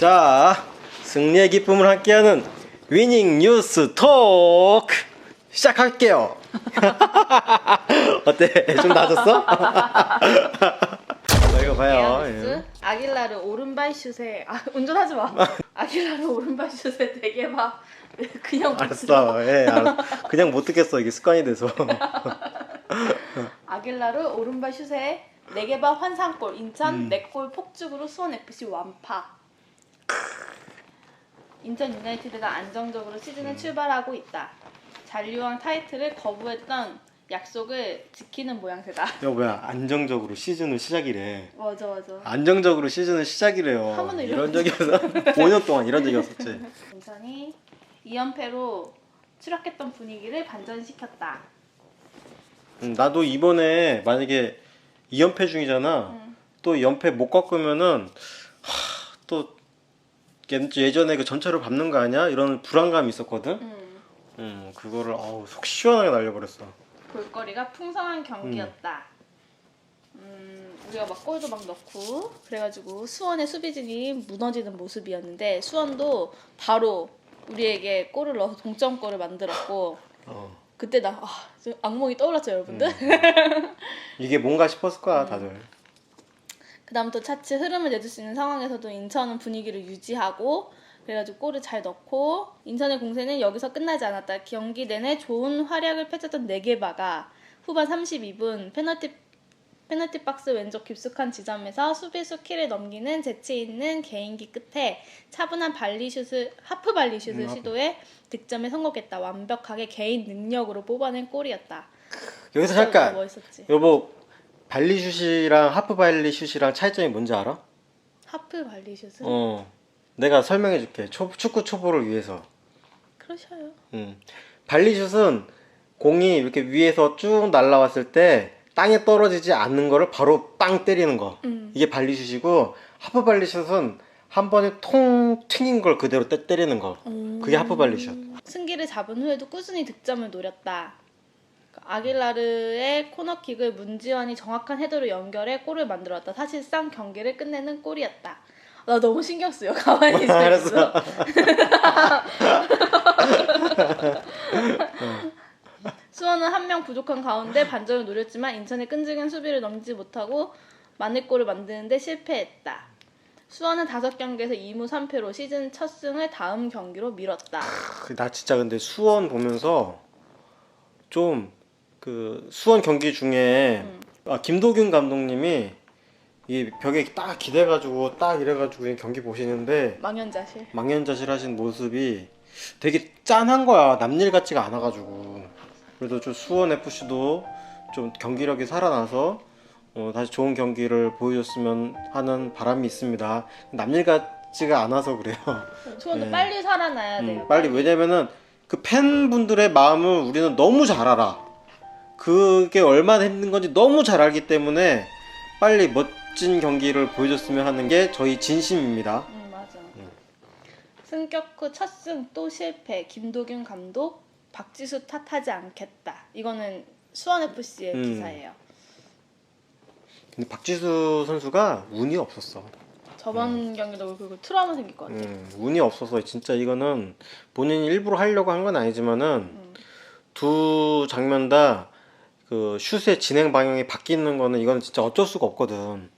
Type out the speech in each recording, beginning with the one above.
자, 승리의 기쁨을 함께하는 위닝 뉴스 토크 시작할게요. 어때? 좀? 자, 이거 봐요. 예. 에어리스 아길라르 오른발 슛에 아 운전하지 마. 아길라르 오른발 슛에 되게 막 그냥 못 들어. 알았어. 예, 알았어. 그냥 못 듣겠어. 이게 습관이 돼서. 아길라르 오른발 슛에 네개바 환상골 인천 음. 네골 폭죽으로 수원 FC 완파. 인천 유나이티드가 안정적으로 음. 시즌을 출발하고 있다. 잔류왕 타이틀을 거부했던 약속을 지키는 모양새다. 야, 뭐야. 안정적으로 시즌을 시작이래. 맞아 맞아. 안정적으로 시즌을 시작이래요. 번도 이런 이런 적이 없어. 5년 동안 이런 적이 없었지. 인천이 2연패로 추락했던 분위기를 반전시켰다. 음, 나도 이번에 만약에 2연패 중이잖아. 응. 또 연패 못 꺾으면은 예- 예전에 그 전철을 밟는 거 아니야? 이런 불안감이 있었거든. 음. 음, 그거를 어우, 속 시원하게 날려버렸어. 볼거리가 풍성한 경기였다. 음, 우리가 막 골도 막 넣고 그래가지고 수원의 수비진이 무너지는 모습이었는데 수원도 바로 우리에게 골을 넣어서 동점골을 만들었고 어. 그때 나 아, 저 악몽이 떠올랐죠 여러분들? 이게 뭔가 싶었을 거야, 다들. 그다음부터 차츰 흐름을 내줄 수 있는 상황에서도 인천은 분위기를 유지하고 그래가지고 골을 잘 넣고 인천의 공세는 여기서 끝나지 않았다. 경기 내내 좋은 활약을 펼쳤던 네게바가 후반 32분 페널티 페널티 박스 왼쪽 깊숙한 지점에서 수비수 키를 넘기는 재치 있는 개인기 끝에 차분한 발리슛을 하프 발리슛을 음. 시도해 득점에 성공했다. 완벽하게 개인 능력으로 뽑아낸 골이었다. 여기서 잠깐 멋있었지. 여보 발리슛이랑 하프 발리슛이랑 차이점이 뭔지 알아? 하프 발리슛은 어. 내가 설명해 줄게. 초, 축구 초보를 위해서. 그러셔요. 음. 발리슛은 공이 이렇게 위에서 쭉 날라왔을 때 땅에 떨어지지 않는 거를 바로 빵 때리는 거. 음. 이게 발리슛이고 하프 발리슛은 한 번에 통 튕긴 걸 그대로 때, 때리는 거. 그게 하프 발리슛. 승기를 잡은 후에도 꾸준히 득점을 노렸다. 아길라르의 코너킥을 문지원이 정확한 헤더로 연결해 골을 만들었다. 사실상 경기를 끝내는 골이었다. 나 너무 신경 쓰여. 가만히 있어. 알았어. 수원은 한 명 부족한 가운데 반전을 노렸지만 인천의 끈질긴 수비를 넘지 못하고 만회골을 만드는데 실패했다. 수원은 다섯 경기에서 2무 3패로 시즌 첫 승을 다음 경기로 미뤘다. 나 진짜 근데 수원 보면서 좀 그 수원 경기 중에 음. 아, 김도균 감독님이 이 벽에 딱 기대가지고 딱 이래가지고 경기 보시는데 망연자실. 망연자실 하신 모습이 되게 짠한 거야 남일 같지가 않아가지고 그래도 좀 수원 FC도 좀 경기력이 살아나서 어, 다시 좋은 경기를 보여줬으면 하는 바람이 있습니다 남일 같지가 않아서 그래요 수원도 네. 빨리 살아나야 돼요. 음, 빨리 왜냐면은 그 팬분들의 마음을 우리는 너무 잘 알아 그게 얼마나 힘든 건지 너무 잘 알기 때문에 빨리 멋진 경기를 보여줬으면 하는 게 저희 진심입니다 응 맞아. 승격 후 첫 승 또 실패. 김도균 감독 박지수 탓하지 않겠다. 이거는 수원 FC의 음. 기사예요. 근데 박지수 선수가 운이 없었어. 저번 경기도 그리고 트라우마 생길 것 같아. 음, 운이 없어서 진짜 이거는 본인이 일부러 하려고 한 건 아니지만은 음. 두 장면 다 그 슛의 진행 방향이 바뀌는 거는 이거는 진짜 어쩔 수가 없거든.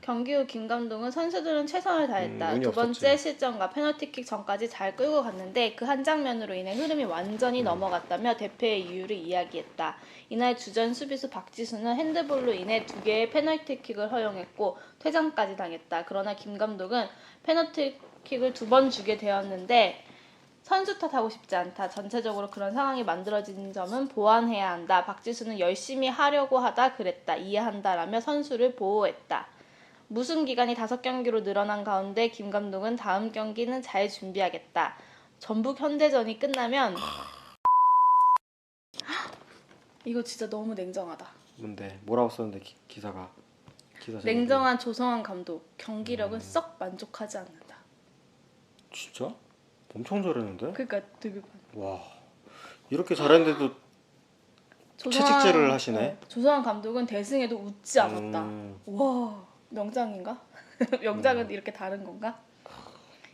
경기 후 김 감독은 선수들은 최선을 다했다. 음, 두 번째 없었지. 실점과 페널티킥 전까지 잘 끌고 갔는데 그 한 장면으로 인해 흐름이 완전히 음. 넘어갔다며 대패의 이유를 이야기했다. 이날 주전 수비수 박지수는 핸드볼로 인해 두 개의 페널티킥을 허용했고 퇴장까지 당했다. 그러나 김 감독은 페널티킥을 두 번 주게 되었는데 선수 탓하고 싶지 않다. 전체적으로 그런 상황이 만들어진 점은 보완해야 한다. 박지수는 열심히 하려고 하다 그랬다. 이해한다라며 선수를 보호했다. 무슨 기간이 다섯 경기로 늘어난 가운데 김 감독은 다음 경기는 잘 준비하겠다. 전북 현대전이 끝나면 이거 진짜 너무 냉정하다. 뭔데? 뭐라고 썼는데 기, 기사가? 기사. 냉정한 조성환 감독 경기력은 썩 만족하지 않는다. 진짜? 엄청 잘했는데? 그러니까 되게 와 이렇게 잘했는데도 채찍질을 하시네. 어, 조성환 감독은 대승에도 웃지 않았다. 음, 와 명장인가? 명장은 이렇게 다른 건가?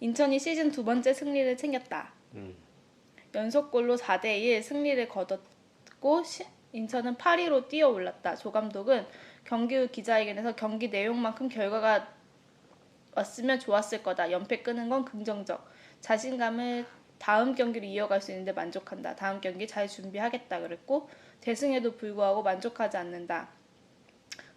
인천이 시즌 두 번째 승리를 챙겼다. 음. 연속골로 4대1 승리를 거뒀고 시- 인천은 8위로 뛰어올랐다. 조 감독은 경기 후 기자회견에서 경기 내용만큼 결과가 왔으면 좋았을 거다. 연패 끄는 건 긍정적. 자신감을 다음 경기로 이어갈 수 있는데 만족한다. 다음 경기 잘 준비하겠다 그랬고 대승에도 불구하고 만족하지 않는다.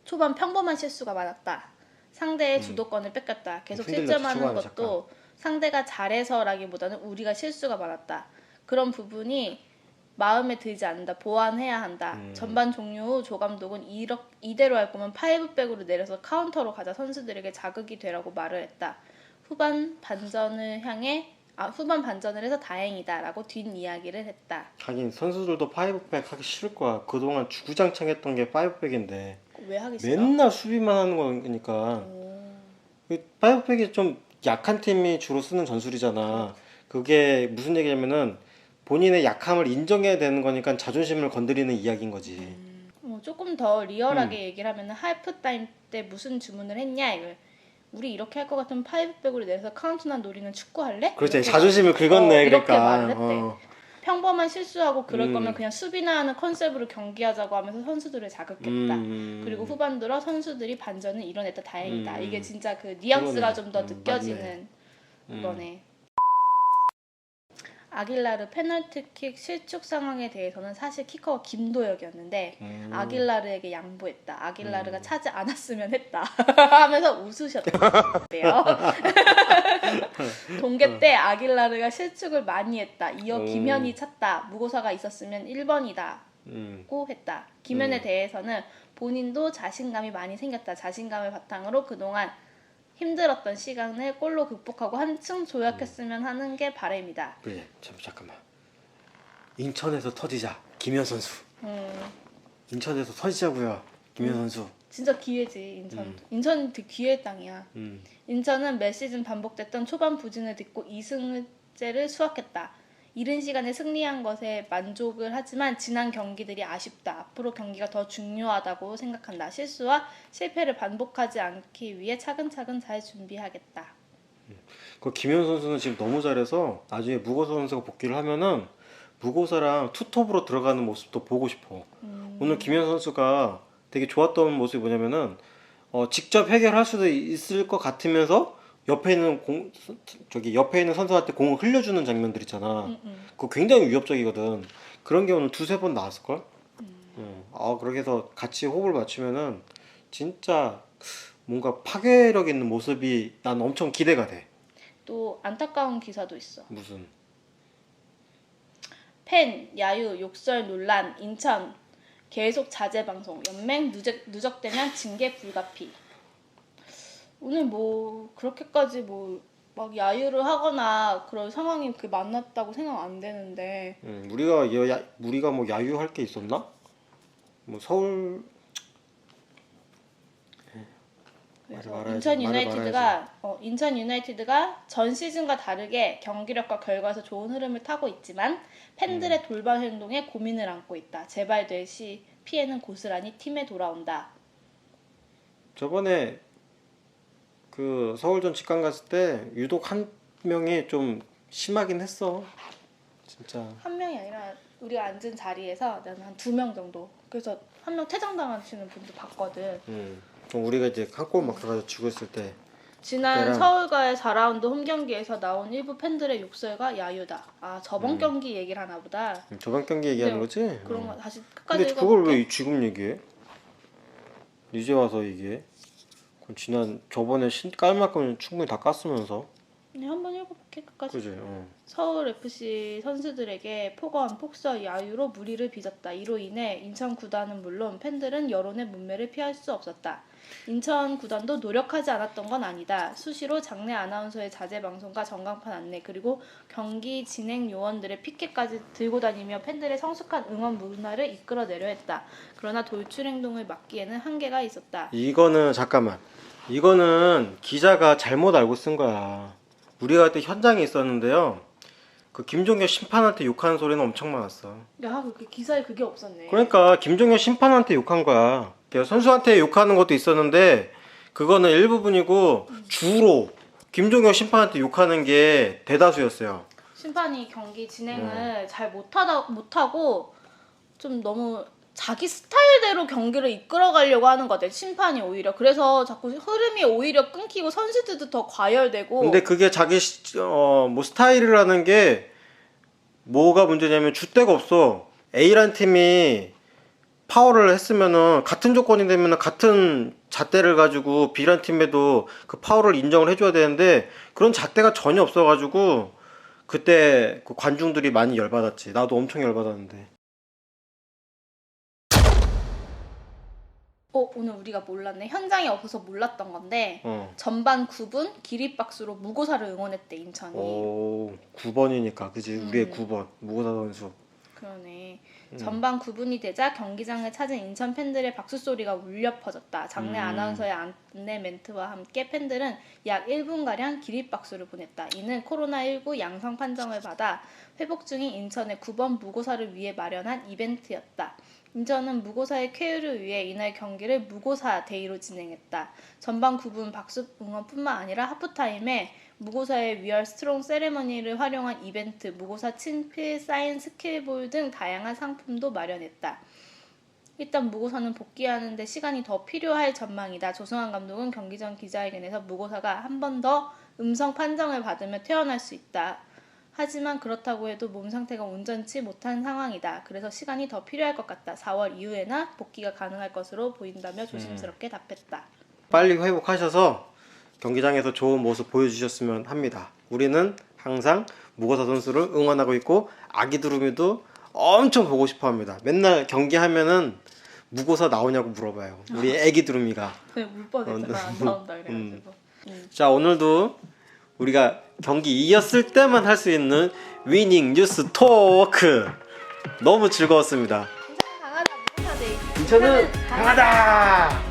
초반 평범한 실수가 많았다. 상대의 주도권을 뺏겼다. 계속 음. 실점하는 것도 상대가 잘해서라기보다는 우리가 실수가 많았다. 그런 부분이 마음에 들지 않는다. 보완해야 한다. 음. 전반 종료 후 조 감독은 이러, 이대로 할 거면 파이브백으로 내려서 카운터로 가자 선수들에게 자극이 되라고 말을 했다. 후반 반전을 향해 아, 후반 반전을 해서 다행이다라고 뒷이야기를 했다. 하긴 선수들도 파이브백 하기 싫을 거야. 그동안 주구장창 게 파이브백인데 왜 하기 싫어? 맨날 수비만 하는 거니까 오. 이 파이브백이 좀 약한 팀이 주로 쓰는 전술이잖아. 그게 무슨 얘기냐면은 본인의 약함을 인정해야 되는 거니까 자존심을 건드리는 이야기인 거지. 뭐 조금 더 음. 리얼하게 얘기를 하면은 하이프 타임 때 무슨 주문을 했냐 이걸 우리 이렇게 할 것 같으면 파이브백으로 내서 카운트나 노리는 축구 할래? 그렇지 자존심을 긁었네 어, 그러니까. 했대. 어. 평범한 실수하고 그럴 음. 거면 그냥 수비나 하는 컨셉으로 경기하자고 하면서 선수들을 자극했다. 음. 그리고 후반 들어 선수들이 반전을 이뤄냈다 다행이다. 음. 이게 진짜 그 뉘앙스가 그러네. 좀더 음, 느껴지는 음. 거네. 아길라르 페널티킥 실축 상황에 대해서는 사실 키커가 김도혁이었는데 음. 아길라르에게 양보했다. 아길라르가 음. 차지 않았으면 했다. 하면서 웃으셨대요. 동계 때 아길라르가 실축을 많이 했다. 이어 오. 김현이 찼다. 무고사가 있었으면 1번이다. 음. 고 했다. 김현에 음. 대해서는 본인도 자신감이 많이 생겼다. 자신감을 바탕으로 그동안 힘들었던 시간을 골로 극복하고 한층 조약했으면 하는 게 바람이다. 그래 잠 잠깐만. 인천에서 터지자 김현 선수. 음, 인천에서 터지자고요 김현 선수. 진짜 기회지 인천. 음. 인천 되게 기회의 땅이야. 음. 인천은 매 시즌 반복됐던 초반 부진을 딛고 2승째를 수확했다. 이른 시간에 승리한 것에 만족을 하지만 지난 경기들이 아쉽다. 앞으로 경기가 더 중요하다고 생각한다. 실수와 실패를 반복하지 않기 위해 차근차근 잘 준비하겠다. 그 김현 선수는 지금 너무 잘해서 나중에 무고사 선수가 복귀를 하면은 무고사랑 투톱으로 들어가는 모습도 보고 싶어. 음, 오늘 김현 선수가 되게 좋았던 모습이 뭐냐면은 어, 직접 해결할 수도 있을 것 같으면서 옆에 있는 공 저기 옆에 있는 선수한테 공을 흘려주는 장면들 있잖아. 음, 음. 그거 굉장히 위협적이거든. 그런 게 오늘 두세 번 나왔을 걸. 음. 아 그렇게 해서 같이 호흡을 맞추면은 진짜 뭔가 파괴력 있는 모습이 난 엄청 기대가 돼. 또 안타까운 기사도 있어. 무슨 팬, 야유, 욕설 논란, 인천 계속 자제 방송, 연맹 누적, 누적되면 징계 불가피. 오늘 뭐 그렇게까지 뭐 막 야유를 하거나 그런 상황이 그 만났다고 생각 안 되는데 음, 우리가 여, 야, 우리가 뭐 야유할 게 있었나? 뭐 서울 그래서 말아야지, 인천 유나이티드가 어, 인천 유나이티드가 전 시즌과 다르게 경기력과 결과에서 좋은 흐름을 타고 있지만 팬들의 음. 돌발 행동에 고민을 안고 있다. 재발될 시 피해는 고스란히 팀에 돌아온다. 저번에 그 서울전 직관 갔을 때 유독 한 명이 좀 심하긴 했어. 진짜. 한 명이 아니라 우리가 앉은 자리에서 나는 한 두 명 정도. 그래서 한 명 퇴장당하시는 분도 봤거든. 음. 그럼 우리가 이제 한골 막혀가지고 지고 있을 때 지난 그때랑- 서울과의 4라운드 홈 경기에서 나온 일부 팬들의 욕설과 야유다. 아 저번 음. 경기 얘기를 하나 보다. 음, 저번 경기 얘기하는 네, 거지? 그런 어. 거 다시 끝까지 근데 그걸 읽어볼게. 왜 지금 얘기해? 이제 와서 얘기해? 그럼 지난 저번에 신 깔 만큼 충분히 다 깠으면서 네, 한번 읽어볼게 끝까지. 그지? 어. 서울 FC 선수들에게 폭언, 폭설, 야유로 무리를 빚었다. 이로 인해 인천 구단은 물론 팬들은 여론의 문매를 피할 수 없었다. 인천 구단도 노력하지 않았던 건 아니다. 수시로 장내 아나운서의 자제 방송과 전광판 안내 그리고 경기 진행 요원들의 피켓까지 들고 다니며 팬들의 성숙한 응원 문화를 이끌어내려 했다. 그러나 돌출 행동을 막기에는 한계가 있었다. 이거는 잠깐만. 이거는 기자가 잘못 알고 쓴 거야. 우리가 그때 현장에 있었는데요. 그 김종현 심판한테 욕하는 소리는 엄청 많았어. 야, 그 기사에 그게 없었네. 그러니까 김종현 심판한테 욕한 거야. 선수한테 욕하는 것도 있었는데 그거는 일부분이고 주로 김종혁 심판한테 욕하는 게 대다수였어요. 심판이 경기 진행을 네. 잘 못하다 못하고 좀 너무 자기 스타일대로 경기를 이끌어가려고 하는 것 같아요. 심판이 오히려 그래서 자꾸 흐름이 오히려 끊기고 선수들도 더 과열되고. 근데 그게 자기 시- 어, 뭐 스타일이라는 게 뭐가 문제냐면 줏대가 없어. A란 팀이 파워를 했으면은 같은 조건이 되면은 같은 잣대를 가지고 B란 팀에도 그 파워를 인정을 해줘야 되는데 그런 잣대가 전혀 없어가지고 그때 그 관중들이 많이 열받았지. 나도 엄청 열받았는데. 어, 오늘 우리가 몰랐네. 현장에 없어서 몰랐던 건데 어. 전반 9분 기립박수로 무고사를 응원했대 인천이. 오 9번이니까 그지 우리의 음. 9번 무고사 선수. 그러네. 음. 전반 9분이 되자 경기장을 찾은 인천 팬들의 박수 소리가 울려 퍼졌다. 장내 음. 아나운서의 안내 멘트와 함께 팬들은 약 1분 가량 기립박수를 보냈다. 이는 코로나19 양성 판정을 받아 회복 중인 인천의 9번 무고사를 위해 마련한 이벤트였다. 인천은 무고사의 쾌유를 위해 이날 경기를 무고사 데이로 진행했다. 전반 9분 박수 응원뿐만 아니라 하프타임에 무고사의 위얼 스트롱 세레머니를 활용한 이벤트, 무고사 친필, 사인, 스킬볼 등 다양한 상품도 마련했다. 일단 무고사는 복귀하는데 시간이 더 필요할 전망이다. 조승환 감독은 경기 전 기자회견에서 무고사가 한 번 더 음성 판정을 받으면 퇴원할 수 있다. 하지만 그렇다고 해도 몸 상태가 온전치 못한 상황이다. 그래서 시간이 더 필요할 것 같다. 4월 이후에나 복귀가 가능할 것으로 보인다며 조심스럽게 답했다. 빨리 회복하셔서 경기장에서 좋은 모습 보여주셨으면 합니다. 우리는 항상 무거사 선수를 응원하고 있고 아기 두루미도 엄청 보고 싶어 합니다. 맨날 경기하면은 무고사 나오냐고 물어봐요. 우리 애기 두루미가. 네, 울 뻔했잖아. 안 나온다 그래가지고. 음. 자 오늘도 우리가 경기 이겼을 때만 할 수 있는 위닝 뉴스 토크 너무 즐거웠습니다. 인천은 강하다 무고사 데이. 인천은 강하다.